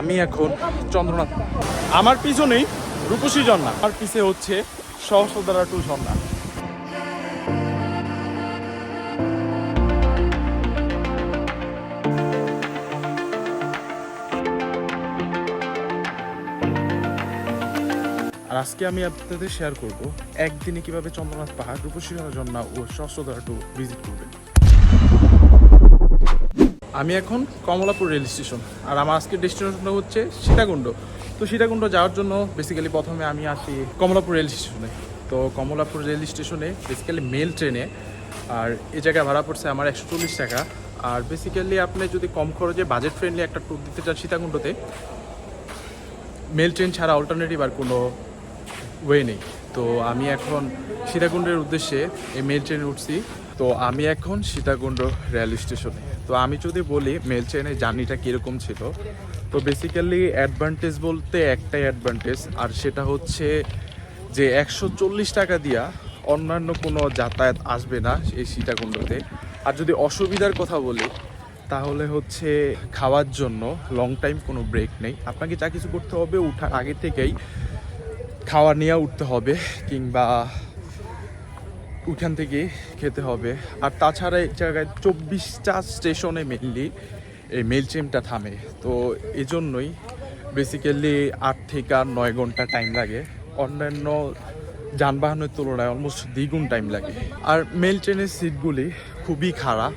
আমি এখন চন্দ্রনাথ। আমার পিছনেই রূপসী ঝর্ণা। আমার পিছে হচ্ছে সহস্রধারা টু ঝর্ণা। আজকে আমি আপনাদের শেয়ার করব, একদিনে কীভাবে চন্দ্রনাথ পাহাড়, রূপসী ঝর্ণা ও সহস্রধারা টু ভিজিট করবেন। আমি এখন কমলাপুর রেল স্টেশন। আর আমার আজকের ডেস্টিনেশনটা হচ্ছে সীতাকুণ্ড। তো সীতাকুণ্ড যাওয়ার জন্য বেসিক্যালি প্রথমে আমি আসি কমলাপুর রেল স্টেশনে। তো কমলাপুর রেল স্টেশনে বেসিক্যালি মেল ট্রেনে আর এই জায়গায় ভাড়া পড়ছে আমার একশো চল্লিশ টাকা। আর বেসিক্যালি আপনি যদি কম খরচে বাজেট ফ্রেন্ডলি একটা ট্যুর দিতে চান সীতাকুণ্ডতে মেল ট্রেন ছাড়া অল্টারনেটিভ আর কোনো ওয়ে নেই। তো আমি এখন সীতাকুণ্ডের উদ্দেশ্যে এই মেল ট্রেনে উঠছি। তো আমি এখন সীতাকুণ্ড রেল স্টেশনে। তো আমি যদি বলি মেল ট্রেনের জার্নিটা কীরকম ছিল? তো বেসিক্যালি অ্যাডভান্টেজ বলতে একটাই অ্যাডভান্টেজ আর সেটা হচ্ছে যে একশো চল্লিশ টাকা দিয়া অন্যান্য কোনো যাতায়াত আসবে না এই সীতাকুণ্ডতে। আর যদি অসুবিধার কথা বলি, তাহলে হচ্ছে খাওয়ার জন্য লং টাইম কোনো ব্রেক নেই। আপনাকে যা কিছু করতে হবে, উঠার আগে থেকেই খাওয়া নিয়ে উঠতে হবে, কিংবা ওইখান থেকে খেতে হবে। আর তাছাড়া এই জায়গায় চব্বিশটা স্টেশনে মেনলি এই মেল ট্রেনটা থামে। তো এই জন্যই বেসিক্যালি আট থেকে আর নয় ঘণ্টা টাইম লাগে। অন্যান্য যানবাহনের তুলনায় অলমোস্ট দ্বিগুণ টাইম লাগে। আর মেল ট্রেনের সিটগুলি খুবই খারাপ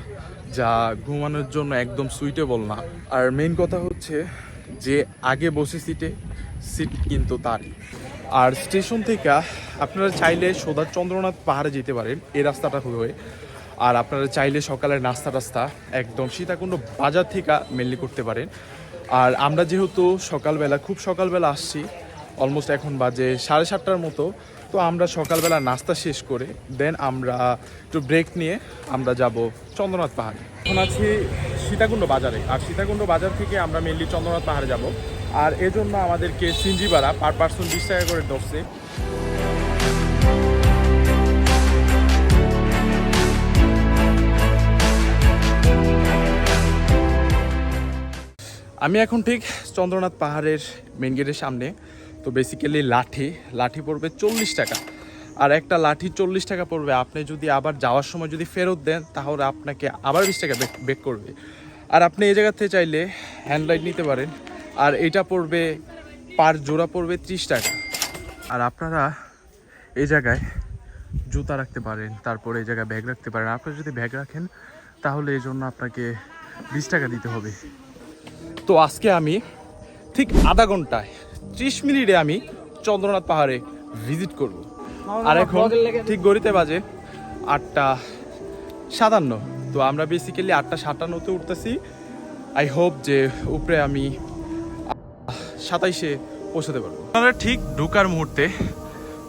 যা ঘুমানোর জন্য একদম সুইটেবল না। আর মেইন কথা হচ্ছে যে, আগে বসে সিটে সিট কিন্তু তারই। আর স্টেশন থেকে আপনারা চাইলে সোদা চন্দ্রনাথ পাহাড়ে যেতে পারেন, এই রাস্তাটা হয়ে আর আপনারা চাইলে সকালের নাস্তা টাস্তা একদম সীতাকুণ্ড বাজার থেকে মেনলি করতে পারেন। আর আমরা যেহেতু সকালবেলা, খুব সকালবেলা আসছি অলমোস্ট এখন বাজে সাড়ে সাতটার মতো, তো আমরা সকালবেলা নাস্তা শেষ করে দেন আমরা একটু ব্রেক নিয়ে আমরা যাব চন্দ্রনাথ পাহাড়ে। এখন আছি সীতাকুণ্ড বাজারে, আর সীতাকুণ্ড বাজার থেকে আমরা মেনলি চন্দ্রনাথ পাহাড়ে যাব। আর এজন্য আমাদেরকে সিঞ্জিবাড়া পার পার্সন বিশ টাকা করে ধরছে। আমি এখন ঠিক চন্দ্রনাথ পাহাড়ের মেন গেটের সামনে। তো বেসিক্যালি লাঠি লাঠি পড়বে চল্লিশ টাকা। আর একটা লাঠি চল্লিশ টাকা পড়বে। আপনি যদি আবার যাওয়ার সময় যদি ফেরত দেন, তাহলে আপনাকে আবার বিশ টাকা বেক করবে। আর আপনি এই জায়গা থেকে চাইলে হ্যান্ডলাইট নিতে পারেন। আর এটা পড়বে, পার জোড়া পড়বে ত্রিশ টাকা। আর আপনারা এই জায়গায় জুতা রাখতে পারেন, তারপরে এই জায়গায় ব্যাগ রাখতে পারেন। আপনারা যদি ব্যাগ রাখেন, তাহলে এই জন্য আপনাকে বিশ টাকা দিতে হবে। তো আজকে আমি ঠিক আধা ঘন্টায় ত্রিশ মিনিটে আমি চন্দ্রনাথ পাহাড়ে ভিজিট করব। আর এখন ঠিক গড়িতে বাজে আটটা সাতান্ন। তো আমরা বেসিক্যালি আটটা সাতান্নতে উঠতেছি। আই হোপ যে উপরে আমি সাতাইশে পৌঁছাতে পারব। আপনারা ঠিক ঢোকার মুহূর্তে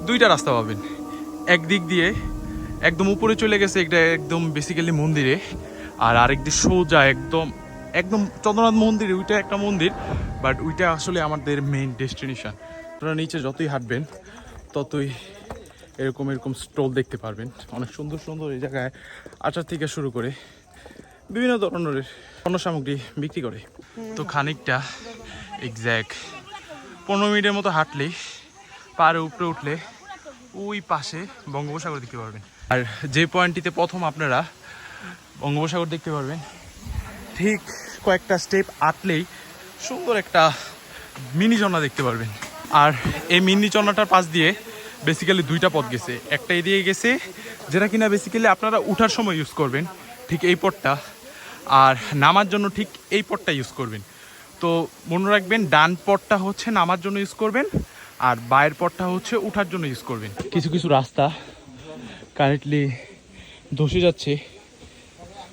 দুইটা রাস্তা পাবেন। একদিক দিয়ে একদম উপরে চলে গেছে একটা একদম বেসিক্যালি মন্দিরে আর আরেক দিক সোজা একদম একদম চন্দ্রনাথ মন্দির, ওইটা একটা মন্দির বাট ওইটা আসলে আমাদের মেইন ডেস্টিনেশন আপনারা নিচে যতই হাঁটবেন, ততই এরকম এরকম স্টল দেখতে পারবেন। অনেক সুন্দর সুন্দর এই জায়গায় আচার থেকে শুরু করে বিভিন্ন ধরনের পণ্য সামগ্রী বিক্রি করে। তো খানিকটা এক্স্যাক্ট পনেরো মিনিটের মতো হাঁটলেই পাহাড়ের উপরে উঠলে ওই পাশে বঙ্গোপসাগর দেখতে পারবেন। আর যে পয়েন্টটিতে প্রথম আপনারা বঙ্গোপসাগর দেখতে পারবেন, ঠিক কয়েকটা স্টেপ আটলেই সুন্দর একটা মিনি ঝর্ণা দেখতে পারবেন। আর এই মিনি ঝর্ণাটার পাশ দিয়ে বেসিক্যালি দুইটা পথ গেছে। একটা এদিকে গেছে, যেটা কিনা বেসিক্যালি আপনারা উঠার সময় ইউজ করবেন, ঠিক এই পথটা। আর নামার জন্য ঠিক এই পথটা ইউজ করবেন। তো মনে রাখবেন, ডান পথটা হচ্ছে নামার জন্য ইউজ করবেন, আর বায়ের পথটা হচ্ছে উঠার জন্য ইউজ করবেন। কিছু কিছু রাস্তা কারেন্টলি ধসে যাচ্ছে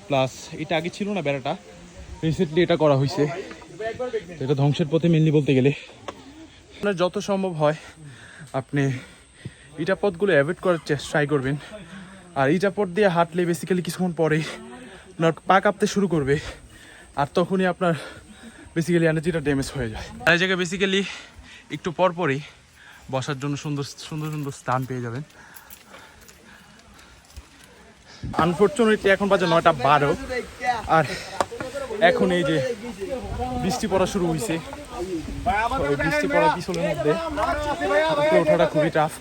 প্লাস এটা আগে ছিল না বেড়াটা রিসেন্টলি এটা করা হয়েছে এটা ধ্বংসের পথে মেনলি বলতে গেলে। আপনার যত সম্ভব হয়, আপনি ইটা পথগুলো অ্যাভয়েড করার ট্রাই করবেন। আর ইটা পথ দিয়ে হাঁটলে বেসিক্যালি কিছুক্ষণ পরে আপনার পা কাঁপতে শুরু করবে। আর তখনই আপনার বেসিক্যালি এনার্জিটা ড্যামেজ হয়ে যায়। আর এই জায়গায় বেসিক্যালি একটু পরপরই বসার জন্য সুন্দর সুন্দর সুন্দর স্থান পেয়ে যাবেন। আনফর্চুনেটলি এখন বাজে নয়টা বারো। আর এখন এই যে বৃষ্টি পড়া শুরু হয়েছে বৃষ্টি পড়া পিছলের মধ্যে ওঠাটা খুবই টাফ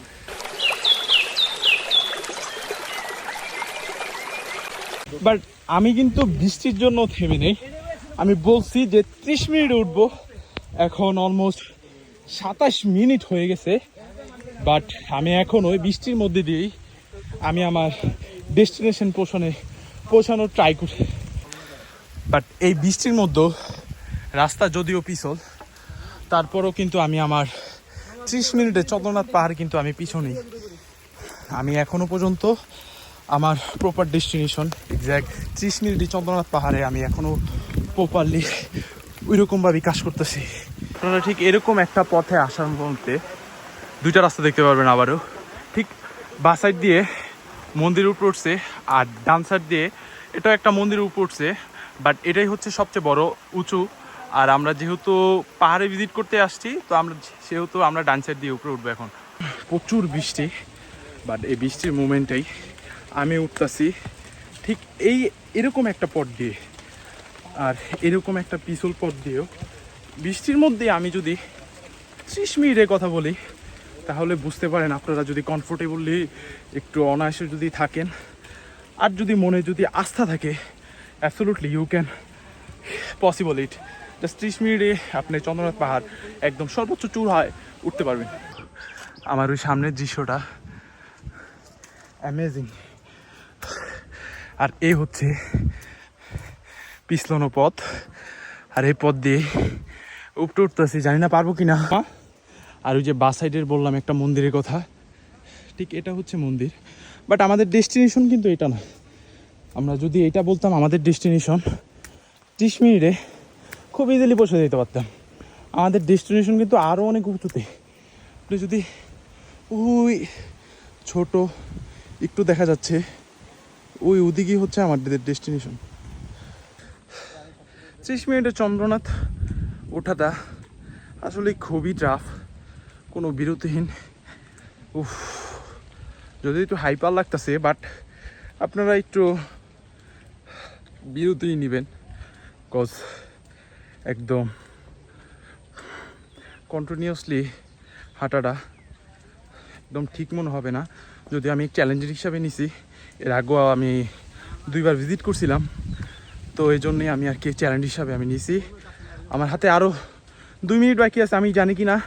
বাট আমি কিন্তু বৃষ্টির জন্য থেমে নেই। আমি বলছি যে ত্রিশ মিনিট উঠবো। এখন অলমোস্ট সাতাশ মিনিট হয়ে গেছে। বাট আমি এখন ওই বৃষ্টির মধ্যে দিয়েই আমি আমার ডেস্টিনেশন পোষণে পৌঁছানোর ট্রাই করি। বাট এই বৃষ্টির মধ্যেও রাস্তা যদিও পিছল, তারপরও কিন্তু আমি আমার ত্রিশ মিনিটে চন্দ্রনাথ পাহাড় কিন্তু আমি পিছনেই। আমি এখনও পর্যন্ত আমার প্রপার ডেস্টিনেশন এক্স্যাক্ট ত্রিশ মিনিটই চন্দ্রনাথ পাহাড়ে আমি এখনও প্রপারলি ওইরকমভাবেই কাজ করতেছি। আপনারা ঠিক এরকম একটা পথে আসার মধ্যে দুইটা রাস্তা দেখতে পারবেন আবারও। ঠিক বা সাইড দিয়ে মন্দির উপর উঠছে আর ডান সাইড দিয়ে এটা একটা মন্দির উপর উঠছে। বাট এটাই হচ্ছে সবচেয়ে বড় উঁচু। আর আমরা যেহেতু পাহাড়ে ভিজিট করতে আসছি, তো আমরা সেহেতু আমরা ডান সাইড দিয়ে উপরে উঠবো এখন। প্রচুর বৃষ্টি বাট এই বৃষ্টির মুমেন্টেই আমি উঠতাছি ঠিক এই এরকম একটা পথ দিয়ে। আর এরকম একটা পিছল পথ দিয়েও বৃষ্টির মধ্যে আমি যদি ত্রিশ মিনিটের কথা বলি, তাহলে বুঝতে পারেন আপনারা যদি কমফোর্টেবলি একটু অনায়াসে যদি থাকেন, আর যদি মনে যদি আস্থা থাকে absolutely you can possible it just ত্রিশ মিনিটে আপনি চন্দ্রনাথ পাহাড় একদম সর্বোচ্চ চূড়ায় উঠতে পারবেন। আমার ওই সামনের দৃশ্যটা অ্যামেজিং আর এ হচ্ছে পিছলনো পথ। আর এই পথ দিয়ে উপটে উঠতেছি, জানি না পারব কি না আর ওই যে বাস সাইডের বললাম একটা মন্দিরের কথা, ঠিক এটা হচ্ছে মন্দির। বাট আমাদের ডেস্টিনেশন কিন্তু এটা না আমরা যদি এটা বলতাম আমাদের ডেস্টিনেশন ত্রিশ মিনিটে খুব ইজিলি পৌঁছে যেতে পারতাম। আমাদের ডেস্টিনেশন কিন্তু আরও অনেক উঁচুতে। আপনি যদি ওই ছোট একটু দেখা যাচ্ছে, ওই ওদিকেই হচ্ছে আমাদের ডেস্টিনেশন ত্রিশ মিনিটে চন্দ্রনাথ ওঠাটা আসলে খুবই টাফ কোনো বিরতিহীন। উফ, যদি একটু হাইপার লাগতেছে বাট আপনারা একটু বিরতি নেবেন কজ একদম কন্টিনিউয়াসলি হাঁটাটা একদম ঠিক মনে হবে না। যদি আমি চ্যালেঞ্জের হিসাবে নিছি, এর আগেও আমি দুইবার ভিজিট করছিলাম, তো এই জন্যই আমি আর কি চ্যালেঞ্জ হিসাবে আমি নিছি। আমার হাতে আরও দুই মিনিট বাকি আছে, আমি জানি কি না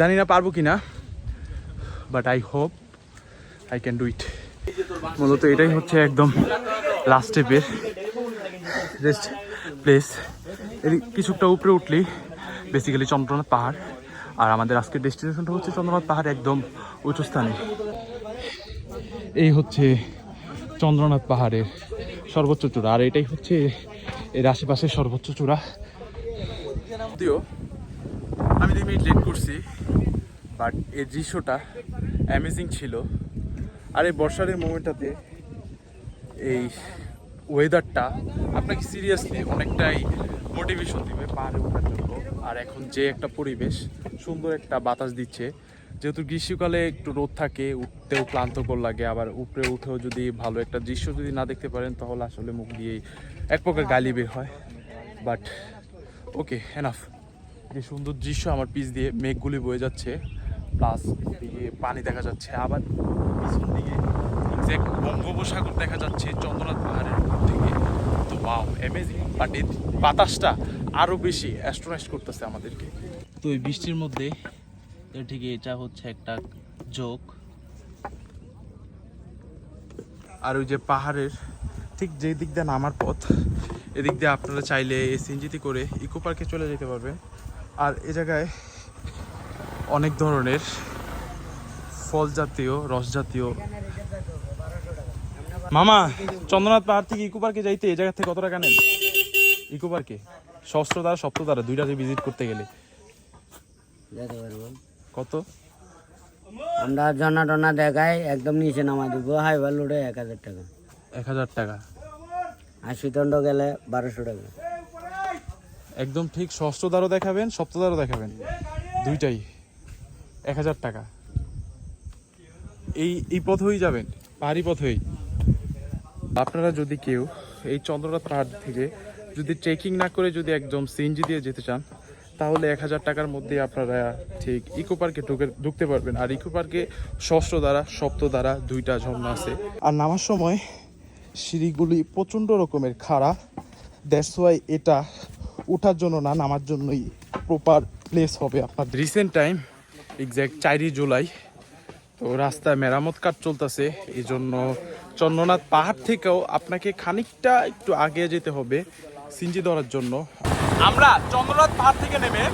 জানি না পারব কি না but I hope I can do it মূলত এটাই হচ্ছে একদম লাস্ট স্টেপের রেস্ট প্লেস এর কিছুটা উপরে উঠলেই বেসিক্যালি চন্দ্রনাথ পাহাড়। আর আমাদের আজকের ডেস্টিনেশনটা হচ্ছে চন্দ্রনাথ পাহাড় একদম উঁচু স্থানে এই হচ্ছে চন্দ্রনাথ পাহাড়ের সর্বোচ্চ চূড়া। আর এটাই হচ্ছে এর আশেপাশের সর্বোচ্চ চূড়া। আমি দুই মিনিট লেট করছি বাট এই দৃশ্যটা অ্যামেজিং ছিল। আর এই বর্ষার মোমেন্টটাতে এই ওয়েদারটা আপনাকে সিরিয়াসলি অনেকটাই মোটিভেশন দিবে, পাহাড়ে ওঠার জন্য। আর এখন যে একটা পরিবেশ, সুন্দর একটা বাতাস দিচ্ছে। যেহেতু গ্রীষ্মকালে একটু রোদ থাকে, উঠতেও ক্লান্তকর লাগে, আবার উপরে উঠেও যদি ভালো একটা দৃশ্য যদি না দেখতে পারেন, তাহলে আসলে মুখ দিয়েই এক প্রকার গালি বের হয়। বাট ওকে এনাফ যে সুন্দর দৃশ্য আমার পিছ দিয়ে মেঘগুলি বয়ে যাচ্ছে প্লাস দিকে পানি দেখা যাচ্ছে, আবার পিছন দিকে এক্স্যাক্ট বঙ্গোপসাগর দেখা যাচ্ছে চন্দ্রনাথ পাহাড়ের উপর থেকে। তো ওয়াও অ্যামেজিং বাট এই বাতাসটা আরও বেশি অ্যাস্ট্রোনাইজ করতেছে আমাদেরকে। তো এই বৃষ্টির মধ্যে ঠিক এটা হচ্ছে একটা জোক আর ওই যে পাহাড়ের ঠিক যে দিক দিয়ে নামার পথ এদিক দিয়ে আপনারা চাইলে এই সিনজিতে করে ইকো পার্কে চলে যেতে পারবেন। আর এ জায়গায় অনেক ধরনের ফল জাতীয় রস জাতীয় মামা চন্দ্রনাথ পাহাড় থেকে ইকো পার্কে যাইতে এই জায়গা থেকে কত টাকা নেন? ইকো পার্কে? ষষ্ঠ দ্বারা সপ্ত দ্বারা দুইটাতে ভিজিট করতে গেলে। কত? আমরা জনা টনা দেখাই একদম নিচে নামা দিব। হাইবার লোডে এক হাজার টাকা। এক হাজার টাকা। আর শীতণ্ড গেলে বারোশো টাকা। একদম ঠিক ষষ্ঠ দ্বারও দেখাবেন সপ্ত দ্বারও দেখাবেন। দুইটাই। এক হাজার টাকা। এই এই পথ হয়েই যাবেন পাহাড়ি পথ হয়েই। আপনারা যদি কেউ এই চন্দ্রনাথ পাহাড় থেকে যদি ট্রেকিং না করে যদি একদম সিএনজি দিয়ে যেতে চান তাহলে এক হাজার টাকার মধ্যে আপনারা ঠিক ইকো পার্কে ঢুকে ঢুকতে পারবেন। আর ইকো পার্কে ষষ্ঠ দ্বারা সপ্ত দ্বারা দুইটা ঝর্ণা আছে। আর নামার সময় সিঁড়িগুলি প্রচণ্ড রকমের খাড়া। দ্যাটস ওয়াই এটা ওঠার জন্য না নামার জন্যই প্রপার প্লেস হবে আপনার রিসেন্ট টাইম এক্স্যাক্ট চারই জুলাই তো রাস্তায় মেরামত কাজ চলতেছে। এই জন্য চন্দ্রনাথ পাহাড় থেকেও আপনাকে খানিকটা একটু আগে যেতে হবে সিঞ্জি ধরার জন্য। আমরা চন্দ্রনাথ পাহাড় থেকে নেমে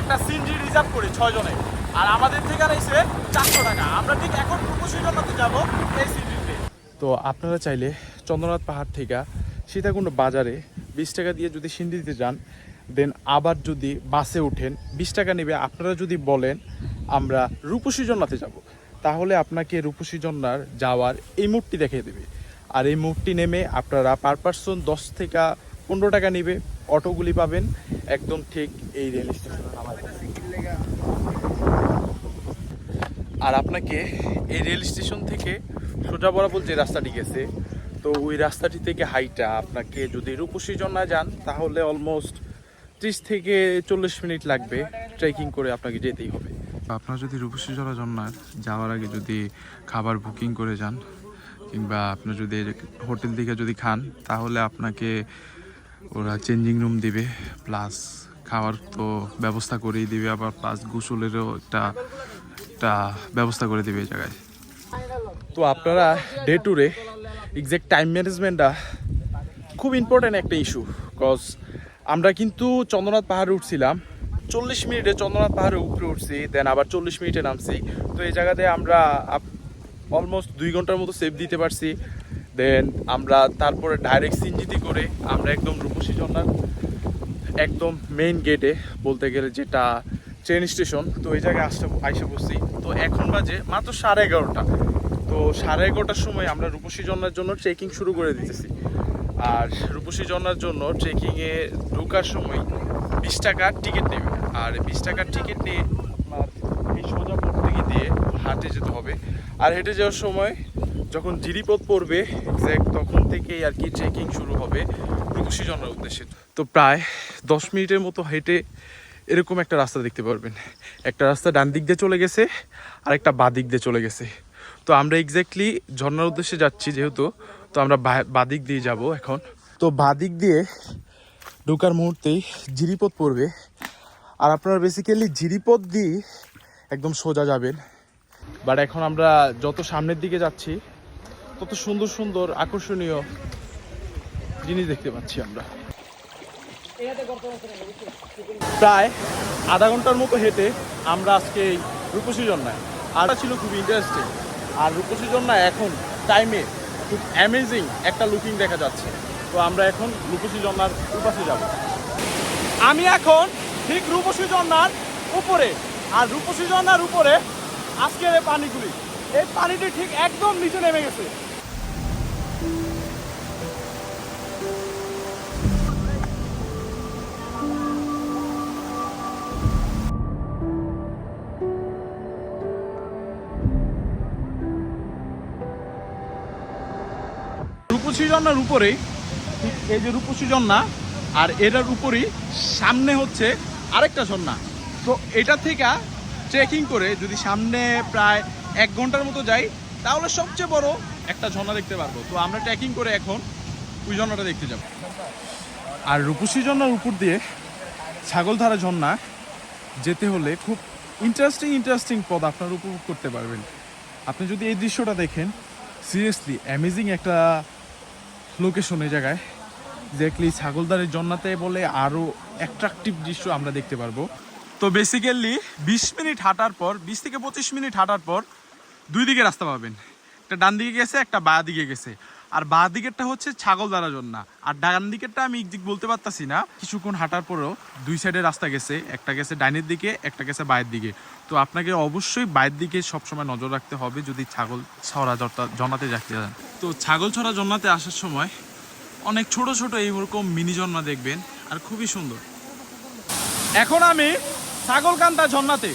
একটা সিঞ্জি রিজার্ভ করি ছয় জনে। আর আমাদের থেকে রয়েছে চারশো টাকা। আমরা ঠিক এখন জন্যতে যাব এই সিঞ্জিতে তো আপনারা চাইলে চন্দ্রনাথ পাহাড় থেকে সীতাকুণ্ড বাজারে বিশ টাকা দিয়ে যদি সিন্দি দিতে যান দেন আবার যদি বাসে উঠেন বিশ টাকা নেবে। আপনারা যদি বলেন আমরা রূপসী জন্নাতে যাব। তাহলে আপনাকে রূপসী জন্নার যাওয়ার এই মুডটি দেখিয়ে দেবে। আর এই মুডটি নেমে আপনারা পার পার্সন দশ থেকে পনেরো টাকা নেবে। অটোগুলি পাবেন একদম ঠিক এই রেল স্টেশনে। আর আপনাকে এই রেল স্টেশন থেকে সোজা বরাবর যে রাস্তাটি গেছে, তো ওই রাস্তাটি থেকে হাইটা আপনাকে যদি রূপসী জন্না যান, তাহলে অলমোস্ট ত্রিশ থেকে চল্লিশ মিনিট লাগবে ট্রেকিং করে আপনাকে যেতেই হবে। আপনারা যদি রূপসী জলা জন্নার যাওয়ার আগে যদি খাবার বুকিং করে যান, কিংবা আপনি যদি হোটেল থেকে যদি খান, তাহলে আপনাকে ওরা চেঞ্জিং রুম দিবে প্লাস খাওয়ার তো ব্যবস্থা করেই দিবে, আবার প্লাস গোসলেরও একটা একটা ব্যবস্থা করে দিবে এই জায়গায়। তো আপনারা ডে ট্যুরে এক্সাক্ট টাইম ম্যানেজমেন্টটা খুব ইম্পর্ট্যান্ট একটা ইস্যু কজ আমরা কিন্তু চন্দ্রনাথ পাহাড়ে উঠছিলাম। চল্লিশ মিনিটে চন্দ্রনাথ পাহাড়ে উপরে উঠছি দেন আবার চল্লিশ মিনিটে নামছি। তো এই জায়গাতে আমরা অলমোস্ট দুই ঘণ্টার মতো সেভ দিতে পারছি। দেন আমরা তারপরে ডাইরেক্ট সিনজিতি করে আমরা একদম রূপসী ঝর্ণার একদম মেইন গেটে বলতে গেলে যেটা ট্রেন স্টেশন তো এই জায়গায় আসতে, আইসে বসছি তো এখন বাজে মাত্র সাড়ে এগারোটা। তো সাড়ে এগারোটার সময় আমরা রূপসী জন্নার জন্য ট্রেকিং শুরু করে দিতেছি। আর রূপসী জন্নার জন্য ট্রেকিংয়ে ঢোকার সময় বিশ টাকার টিকিট নেবে। আর বিশ টাকার টিকিট নিয়ে আপনার এই সোজা থেকে দিয়ে হাঁটে যেতে হবে। আর হেঁটে যাওয়ার সময় যখন জিরিপথ পড়বে এক্স্যাক্ট তখন থেকেই আর কি ট্রেকিং শুরু হবে জন্নার উদ্দেশ্যে। তো প্রায় দশ মিনিটের মতো হেঁটে এরকম একটা রাস্তা দেখতে পারবেন। একটা রাস্তা ডান দিক দিয়ে চলে গেছে, আর একটা বাঁ দিক দিয়ে চলে গেছে। তো আমরা এক্স্যাক্টলি ঝর্নার উদ্দেশ্যে যাচ্ছি যেহেতু, তো আমরা বাঁ দিক দিয়ে যাব এখন। তো বাঁ দিক দিয়ে ঢোকার মুহূর্তেই জিরিপথ পড়বে। আর আপনারা বেসিক্যালি জিরিপথ দিয়ে একদম সোজা যাবেন। বাট এখন আমরা যত সামনের দিকে যাচ্ছি, তত সুন্দর সুন্দর আকর্ষণীয় জিনিস দেখতে পাচ্ছি আমরা। প্রায় আধা ঘণ্টার মতো হেঁটে আমরা আজকে রূপসী জন্যায় আর ছিল খুব ইন্টারেস্টিং আর রূপসী জন্যায় এখন টাইমে খুব অ্যামেজিং একটা লুকিং দেখা যাচ্ছে। তো আমরা এখন রূপসী জন্নার উপাসে যাব। আমি এখন ঠিক রূপসী জন্নার উপরে। আর রূপসী জন্নার উপরে আজকের এই পানিগুলি। এই পানিটি ঠিক একদম নিচে নেমে গেছে। রূপসী ঝর্ণার উপরেই, এই যে রূপসী ঝর্ণা, আর এটার উপরেই সামনে হচ্ছে আরেকটা ঝর্ণা তো এটা থেকে ট্রেকিং করে যদি সামনে প্রায় এক ঘণ্টার মতো যাই, তাহলে সবচেয়ে বড় একটা ঝর্ণা দেখতে পারব। তো আমরা ট্রেকিং করে এখন ওই ঝর্ণাটা দেখতে যাব। আর রূপসী ঝর্ণার উপর দিয়ে ছাগলধারা ঝর্ণা যেতে হলে খুব ইন্টারেস্টিং ইন্টারেস্টিং পদ আপনারা উপভোগ করতে পারবেন। আপনি যদি এই দৃশ্যটা দেখেন সিরিয়াসলি অ্যামেজিং একটা লোকেশন এই জায়গায়। এক্স্যাক্টলি ছাগলদারের জন্নাতে বলে আরও অ্যাট্রাকটিভ দৃশ্য আমরা দেখতে পারব। তো বেসিক্যালি বিশ মিনিট হাঁটার পর, বিশ থেকে পঁচিশ মিনিট হাঁটার পর দুই দিকে রাস্তা পাবেন। একটা ডান দিকে গেছে, একটা বাঁ দিকে গেছে। আর বাঁ দিকেরটা হচ্ছে ছাগল দ্বারা জন্না। আর ডান দিকেরটা আমি একদিক বলতে পারতাছি না। কিছুক্ষণ হাঁটার পরেও দুই সাইডে রাস্তা গেছে, একটা গেছে ডাইনের দিকে, একটা গেছে বায়ের দিকে। তো আপনাকে অবশ্যই বায়ের দিকে সবসময় নজর রাখতে হবে যদি ছাগল ছড়া জন্নাতে যাতে যান তো ছাগল ছড়া জন্নাতে আসার সময় অনেক ছোট ছোট এইরকম মিনি ঝর্ণা দেখবেন আর খুবই সুন্দর। এখন আমি ছাগলকান্তা ঝর্ণাতে।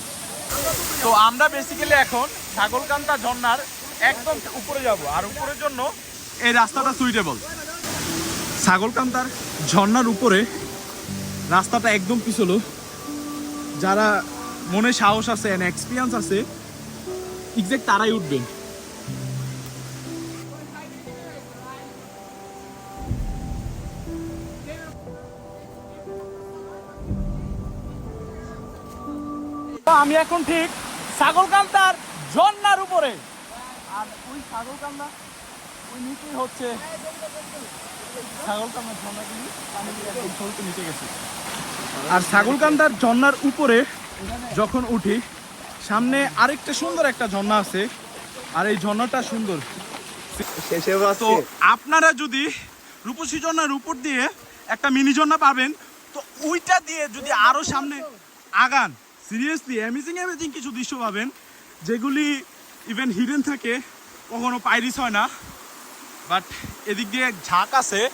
তো আমরা বেসিক্যালি এখন ছাগলকান্তা ঝর্ণার একদম উপরে যাব আর উপরের জন্য এই রাস্তাটা সুইটেবল ছাগলকান্তার ঝর্ণার উপরে রাস্তাটা একদম পিছলো। যারা মনে সাহস আছে এক্সপিরিয়েন্স আছে এক্সাক্ট তারাই উঠবেন। আমি এখন ঠিক ছাগলকান্দার ঝর্ণার উপরে। আর ওই ছাগলকান্দা ওই নিচেই হচ্ছে ছাগলকান্দার ঝর্ণাগুলি পানি দিয়ে নিচে গেছে। আর ছাগলকান্দার ঝর্ণার উপরে যখন উঠি সামনে আরেকটা সুন্দর একটা ঝর্ণা আছে আর এই ঝর্ণাটা সুন্দর। তো আপনারা যদি রূপসী ঝর্ণার উপর দিয়ে একটা মিনি ঝর্ণা পাবেন তো ওইটা দিয়ে যদি আরও সামনে আগান। সিরিয়াসলি অ্যামেজিং অ্যামেজিং কিছু দৃশ্য পাবেন, যেগুলি ইভেন হিডেন থাকে, কখনো পাইরিস হয় না। বাট এদিক দিয়ে ঝাঁক আছে।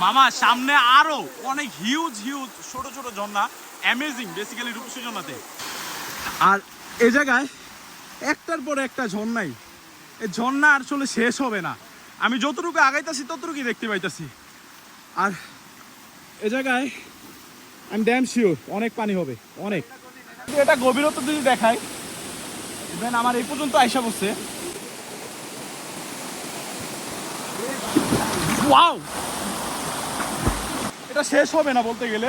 মামা, সামনে আরও অনেক হিউজ হিউজ ছোট ছোট ঝর্ণা। অ্যামেজিং বেসিক্যালি রূপসী ঝর্ণাতে। আর এ জায়গায় একটার পর একটা ঝর্ণাই। এই ঝর্ণা আসলে শেষ হবে না। আমি যতটুকু আগাইতাছি, ততটুকুই দেখতে পাইতাছি। আর এ জায়গায় আমি ড্যাম শিওর অনেক পানি হবে, অনেক। এটা গভীরতা যদি দেখায় ইভেন আমার এই পর্যন্ত আইসা বসছে এটা শেষ হবে না বলতে গেলে।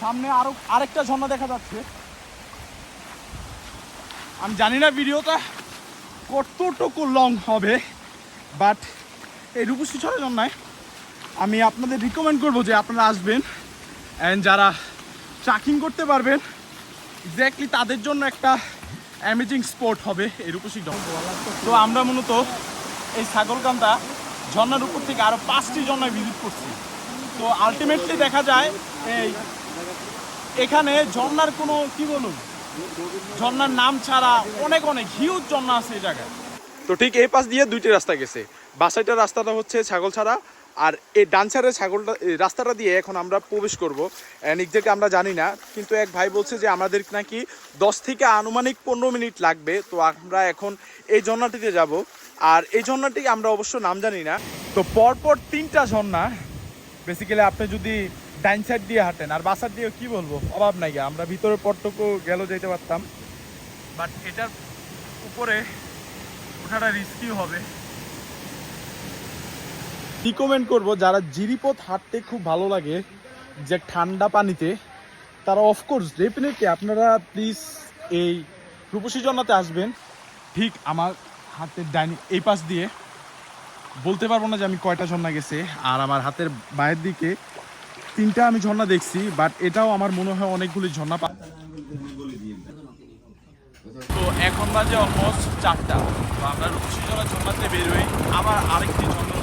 সামনে আরও আরেকটা ঝর্ণা দেখা যাচ্ছে। আমি জানি না ভিডিওটা কতটুকু লং হবে বাট এই রূপসী ছড়া জন্যায় আমি আপনাদের রিকমেন্ড করব যে আপনারা আসবেন অ্যান্ড যারা ট্রাকিং করতে পারবেন এক্স্যাক্টলি তাদের জন্য একটা অ্যামেজিং স্পট হবে এই রূপসী তো আমরা মূলত এই ছাগলকান্দা ঝর্নার উপর থেকে আরও পাঁচটি ঝর্ণায় ভিজিট করছি। তো আলটিমেটলি দেখা যায় এই এখানে ঝর্নার কোনো কি বলুন? ঝর্ণার নাম ছাড়া অনেক অনেক হিউজ ঝর্ণা আছে এই জায়গায়। তো ঠিক এই পাশ দিয়ে দুইটি রাস্তা গেছে। বাসাইটার রাস্তাটা হচ্ছে ছাগল ছাড়া আর এই ডান সাইডের ছাগলটা রাস্তাটা দিয়ে এখন আমরা প্রবেশ করব। এক্সাক্ট আমরা জানি না, কিন্তু এক ভাই বলছে যে আমাদের নাকি দশ থেকে আনুমানিক পনেরো মিনিট লাগবে, তো আমরা এখন এই ঝর্ণাটিতে যাব। আর এই ঝর্ণাটি আমরা অবশ্য নাম জানি না। তো পরপর তিনটা ঝর্ণা বেসিক্যালি আপনি যদি ডাইন দিয়ে হাঁটেন, আর বাসার দিয়ে কি বলব, অভাব নাই। আমরা ভিতরে পরটুকু গেল যেতে পারতাম। বাট এটার উপরে ওঠাটা রিস্কিও হবে। রিকমেন্ড করব, যারা জিরিপথ হাঁটতে খুব ভালো লাগে, যে ঠান্ডা পানিতে, তারা অফকোর্স ডেফিনেটলি আপনারা প্লিজ এই রূপসী জন্নাতে আসবেন। ঠিক আমার হাতের ডাইনি এই পাশ দিয়ে। বলতে পারব না যে আমি কয়টা ঝর্ণা গেছে, আর আমার হাতের বায়ের দিকে তিনটা আমি ঝর্ণা দেখছি বাট এটাও আমার মনে হয় অনেকগুলি ঝর্ণা পা তো এখন বাজে অলমোস্ট চারটা। তো আমরা রূপসীজলা ঝর্ণাতে বেরোই আবার আরেকটি দেই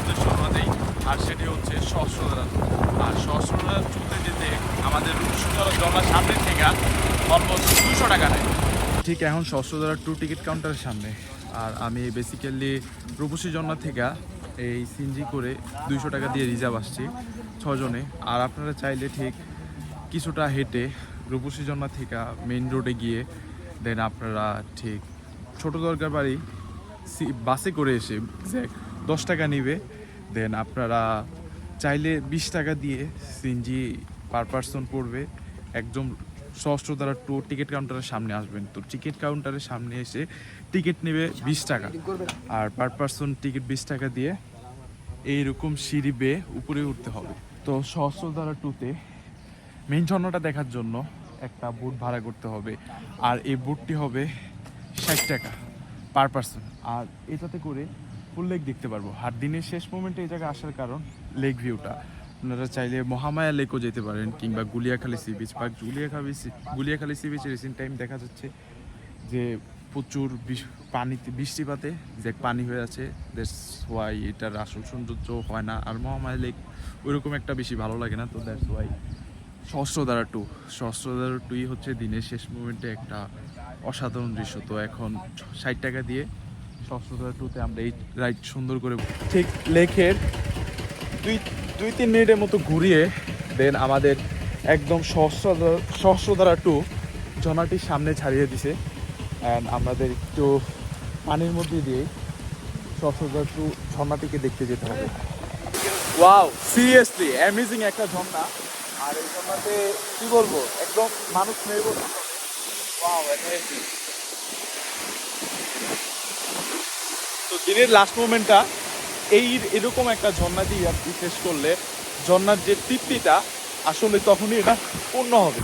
আর সেটি হচ্ছে সহস্রধারা আর সহস্রধারা চলতে যেতে আমাদের রূপসীজলা ঝর্ণার সামনে থেকে অলমোস্ট দুশো টাকা নেয়। ঠিক এখন সহস্রধারা টু টিকিট কাউন্টারের সামনে। আর আমি বেসিক্যালি রূপসী ঝর্ণা থেকে এই সিনজি করে দুইশো টাকা দিয়ে রিজার্ভ আসছি ছজনে। আর আপনারা চাইলে ঠিক কিছুটা হেঁটে রূপসী ঝর্ণা থেকে মেইন রোডে গিয়ে দেন আপনারা ঠিক ছোট দরকার বাড়ি বাসে করে এসে দশ টাকা নিবে। দেন আপনারা চাইলে বিশ টাকা দিয়ে সিনজি পার পার্সন পড়বে। একদম সহস্র দ্বারা টু টিকিট কাউন্টারের সামনে আসবেন। তো টিকিট কাউন্টারের সামনে এসে টিকিট নেবে বিশ টাকা। আর পার পার্সন টিকিট বিশ টাকা দিয়ে এইরকম সিঁড়ি বেয়ে উপরে উঠতে হবে। তো সহস্রধারা টুতে মেইন ঝর্ণাটা দেখার জন্য একটা বুট ভাড়া করতে হবে। আর এই বুটটি হবে ষাট টাকা পার পার্সন আর এটাতে করে ফুল লেক দেখতে পারব। আর দিনের শেষ মোমেন্টে এই জায়গায় আসার কারণ লেক ভিউটা আপনারা চাইলে মহামায়া লেকও যেতে পারেন, কিংবা গুলিয়াখালী সি বিচ বা গুলিয়াখালী সি- গুলিয়াখালী সি বিচে রিসেন্ট টাইম দেখা যাচ্ছে যে প্রচুর পানিতে, বৃষ্টিপাতে যে পানি হয়ে আছে দ্যাটস ওয়াই এটার আসল সৌন্দর্য হয় না। আর মহামায়া লেক ওইরকম একটা বেশি ভালো লাগে না, তো that's why Sahasradhara two Sahasradhara টুই হচ্ছে দিনের শেষ মুমেন্টে একটা অসাধারণ দৃশ্য। তো এখন ষাট টাকা দিয়ে সহস্রধারা টুতে আমরা এই রাইড সুন্দর করে ঠিক লেকের দুই দুই, তিন মিনিটের মতো ঘুরিয়ে দেন আমাদের একদম সহস্রধারা টু ঝর্ণাটির সামনে ছাড়িয়ে দিছে। অ্যান্ড আমাদের একটু পানির মধ্যে দিয়ে সহস্রধারা টু ঝর্ণাটিকে দেখতে যেতে হবে। ওয়াও সিরিয়াসলি অ্যামেজিং একটা ঝর্ণা। আর এই ঝর্ণাতে কি বলব? একদম মানুষ নেই বলব তো দিনের লাস্ট মোমেন্টটা এই এরকম একটা ঝর্ণা দিয়ে আপনি শেষ করলে, ঝর্ণার যে তৃপ্তিটা, আসলে তখনই এটা পূর্ণ হবে।